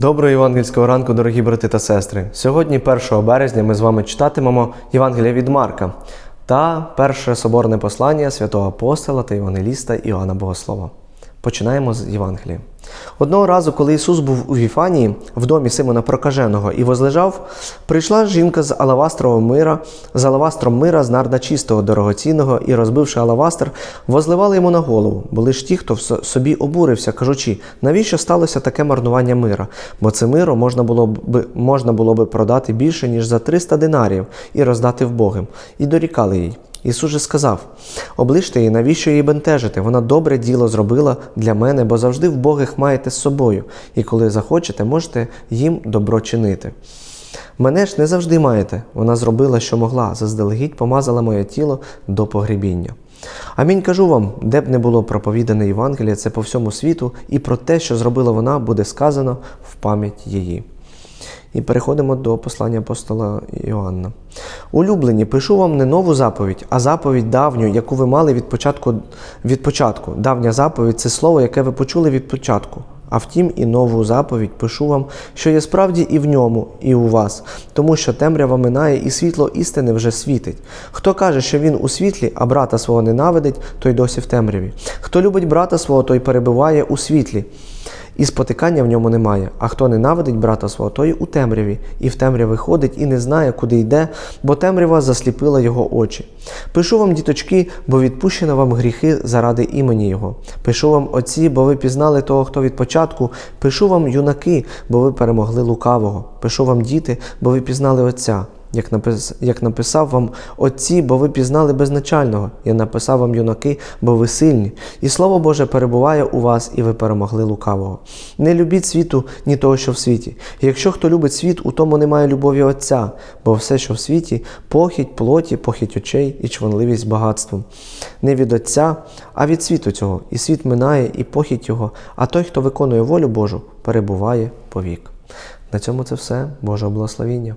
Доброго євангельського ранку, дорогі брати та сестри. Сьогодні, 1 березня, ми з вами читатимемо Євангелія від Марка та перше соборне послання святого апостола та євангеліста Іоанна Богослова. Починаємо з Євангелія. Одного разу, коли Ісус був у Віфанії, в домі Симона Прокаженого, і возлежав, прийшла жінка з алавастрового мира, з алавастром мира з нарда чистого, дорогоцінного, і, розбивши алавастр, возливали йому на голову. Були ж ті, хто в собі обурився, кажучи, навіщо сталося таке марнування мира? Бо це миро можна було б можна було би продати більше, ніж за 300 динарів, і роздати вбогим. І дорікали їй. Ісус же сказав: оближте її, навіщо її бентежити? Вона добре діло зробила для мене, бо завжди в вбогих маєте з собою, і коли захочете, можете їм добро чинити. Мене ж не завжди маєте. Вона зробила, що могла, заздалегідь помазала моє тіло до погребіння. Амінь кажу вам, де б не було проповідане Євангеліє, це по всьому світу, і про те, що зробила вона, буде сказано в пам'ять її. І переходимо до послання апостола Іоанна. Улюблені, пишу вам не нову заповідь, а заповідь давню, яку ви мали від початку. Від початку. Давня заповідь це слово, яке ви почули від початку. А втім, і нову заповідь пишу вам, що є справді і в ньому, і у вас, тому що темрява минає, і світло істини вже світить. Хто каже, що він у світлі, а брата свого ненавидить, той досі в темряві. Хто любить брата свого, той перебуває у світлі. І спотикання в ньому немає. А хто ненавидить брата свого, той у темряві, і в темряві ходить, і не знає, куди йде, бо темрява засліпила його очі. Пишу вам, діточки, бо відпущено вам гріхи заради імені Його. Пишу вам, отці, бо ви пізнали того, хто від початку. Пишу вам, юнаки, бо ви перемогли лукавого. Пишу вам, діти, бо ви пізнали Отця. Як, напис... як написав вам отці, бо ви пізнали безначального. Я написав вам юнаки, бо ви сильні. І слово Боже перебуває у вас, і ви перемогли лукавого. Не любіть світу, ні того, що в світі. Якщо хто любить світ, у тому немає любові Отця, бо все, що в світі, похідь плоті, похідь очей і чванливість багатством. Не від Отця, а від світу цього. І світ минає, і похідь його, а той, хто виконує волю Божу, перебуває повік. На цьому це все. Боже благословіння.